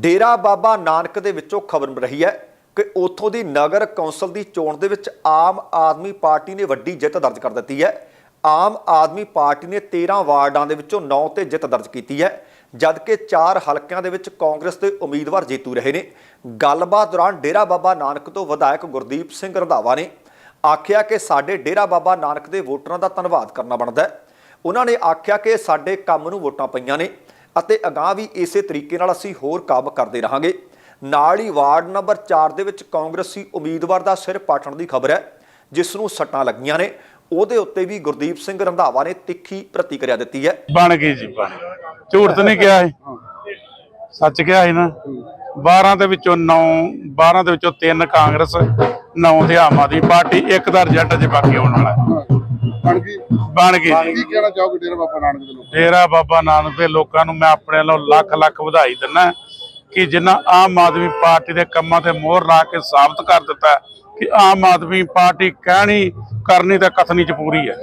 ਡੇਰਾ ਬਾਬਾ ਨਾਨਕ ਦੇ ਵਿੱਚੋਂ ਖਬਰ ਮਿਲ ਰਹੀ ਹੈ ਕਿ ਉੱਥੋਂ ਦੀ ਨਗਰ ਕੌਂਸਲ ਦੀ ਚੋਣ ਦੇ ਵਿੱਚ ਆਮ ਆਦਮੀ ਪਾਰਟੀ ਨੇ ਵੱਡੀ ਜਿੱਤ ਦਰਜ ਕਰ ਦਿੱਤੀ ਹੈ। ਆਮ ਆਦਮੀ ਪਾਰਟੀ ਨੇ 13 ਵਾਰਡਾਂ ਦੇ ਵਿੱਚੋਂ 9 ਤੇ ਜਿੱਤ ਦਰਜ ਕੀਤੀ ਹੈ, ਜਦਕਿ 4 ਹਲਕਿਆਂ ਦੇ ਵਿੱਚ ਕਾਂਗਰਸ ਦੇ ਉਮੀਦਵਾਰ ਜੇਤੂ ਰਹੇ ਨੇ। ਗੱਲਬਾਤ ਦੌਰਾਨ ਡੇਰਾ ਬਾਬਾ ਨਾਨਕ ਤੋਂ ਵਿਧਾਇਕ ਗੁਰਦੀਪ ਸਿੰਘ ਰੰਧਾਵਾ ਨੇ ਆਖਿਆ ਕਿ ਸਾਡੇ ਡੇਰਾ ਬਾਬਾ ਨਾਨਕ ਦੇ ਵੋਟਰਾਂ ਦਾ ਧੰਨਵਾਦ ਕਰਨਾ ਬਣਦਾ ਹੈ। ਉਹਨਾਂ ਨੇ ਆਖਿਆ ਕਿ ਸਾਡੇ ਕੰਮ ਨੂੰ ਵੋਟਾਂ ਪਈਆਂ ਨੇ। ਅਤੇ ਅਗਾਂਹ ਵੀ ਇਸੇ ਤਰੀਕੇ ਨਾਲ ਅਸੀਂ ਹੋਰ ਕੰਮ ਕਰਦੇ ਰਹਾਂਗੇ। ਨਾਲ ਹੀ ਵਾਰਡ ਨੰਬਰ 4 ਦੇ ਵਿੱਚ ਕਾਂਗਰਸੀ ਉਮੀਦਵਾਰ ਦਾ ਸਿਰ ਪਾਟਣ ਦੀ ਖਬਰ ਹੈ, ਜਿਸ ਨੂੰ ਸੱਟਾਂ ਲੱਗੀਆਂ ਨੇ। ਉਹਦੇ ਉੱਤੇ ਵੀ ਗੁਰਦੀਪ ਸਿੰਘ ਰੰਧਾਵਾ ਨੇ ਤਿੱਖੀ ਪ੍ਰਤੀਕਿਰਿਆ ਦਿੱਤੀ ਹੈ। ਬਣ ਗਈ ਜੀ, ਬਣ ਝੂਠ ਤਾਂ ਨਹੀਂ ਕਿਹਾ ਹੈ ਸੱਚ ਕਿਹਾ ਹੈ ਨਾ? 12 ਦੇ ਵਿੱਚੋਂ 9 12 ਦੇ ਵਿੱਚੋਂ 3 ਕਾਂਗਰਸ 9 ਤੇ ਆਮ ਆਦਮੀ ਪਾਰਟੀ, ਇੱਕ ਦਾ ਰਿਜ਼ਲਟ ਜੇ ਬਾਕੀ ਆਉਣ ਵਾਲਾ ਹੈ। ਬਣ ਗਈ? ਬਣ ਗਈ। ਕੀ ਜੀ ਕਹਿਣਾ ਚਾਹੋਗੇ ਡੇਰਾ ਬਾਬਾ ਨਾਨਕ ਦੇ ਲੋਕ ਡੇਰਾ ਬਾਬਾ ਨਾਨਕ ਦੇ ਲੋਕਾਂ ਨੂੰ ਮੈਂ ਆਪਣੇ ਵੱਲੋਂ ਲੱਖ ਲੱਖ ਵਧਾਈ ਦਿੰਦਾ ਕਿ ਜਿਨ੍ਹਾਂ ਆਮ ਆਦਮੀ ਪਾਰਟੀ ਦੇ ਕੰਮਾਂ ਤੇ ਮੋਹਰ ਲਾ ਕੇ ਸਾਬਤ ਕਰ ਦਿੱਤਾ ਕਿ ਆਮ ਆਦਮੀ ਪਾਰਟੀ ਕਹਿਣੀ ਕਰਨੀ ਤੇ ਕਥਨੀ ਚ ਪੂਰੀ ਹੈ।